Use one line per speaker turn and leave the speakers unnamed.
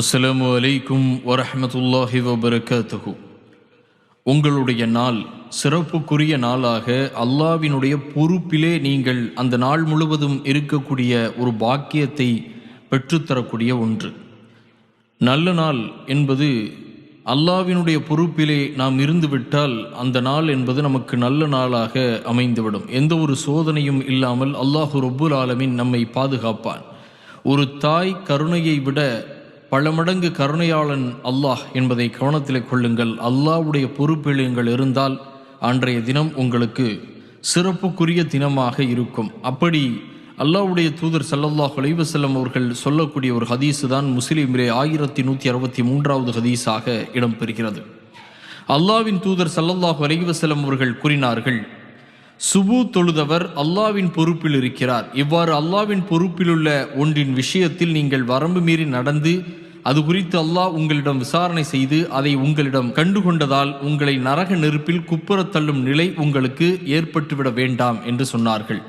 அஸ்லாம் அலைக்கும் வரஹ்மத்துல்லாஹி வபரகாத்தகு உங்களுடைய நாள் சிறப்புக்குரிய நாளாக அல்லாவினுடைய பொறுப்பிலே நீங்கள் அந்த நாள் முழுவதும் இருக்கக்கூடிய ஒரு பாக்கியத்தை பெற்றுத்தரக்கூடிய ஒன்று. நல்ல நாள் என்பது அல்லாவினுடைய பொறுப்பிலே நாம் இருந்துவிட்டால் அந்த நாள் என்பது நமக்கு நல்ல நாளாக அமைந்துவிடும். எந்த ஒரு சோதனையும் இல்லாமல் அல்லாஹு ரொப்புல் ஆலமின் நம்மை பாதுகாப்பான். ஒரு தாய் கருணையை விட பல மடங்கு கருணையாளன் அல்லாஹ் என்பதை கவனத்தில் கொள்ளுங்கள். அல்லாஹ்வுடைய பொறுப்பில் நீங்கள் இருந்தால் அன்றைய தினம் உங்களுக்கு சிறப்புக்குரிய தினமாக இருக்கும். அப்படி அல்லாவுடைய தூதர் சல்லல்லாஹ் அலைஹி அவர்கள் சொல்லக்கூடிய ஒரு ஹதீஸு தான் முஸ்லீமிலே ஆயிரத்தி நூற்றி அறுபத்தி மூன்றாவது ஹதீஸாக இடம்பெறுகிறது. அல்லாவின் தூதர் சல்லல்லாஹ் அலைஹி அவர்கள் கூறினார்கள் சுபு தொழுதவர் அல்லாவின் பொறுப்பில் இருக்கிறார். இவ்வாறு அல்லாவின் பொறுப்பிலுள்ள ஒன்றின் விஷயத்தில் நீங்கள் வரம்பு மீறி நடந்து அது குறித்து அல்லாஹ் உங்களிடம் விசாரணை செய்து அதை உங்களிடம் கண்டுகொண்டதால் உங்களை நரக நெருப்பில் குப்புறத் தள்ளும் நிலை உங்களுக்கு ஏற்பட்டுவிட வேண்டாம் என்று சொன்னார்கள்.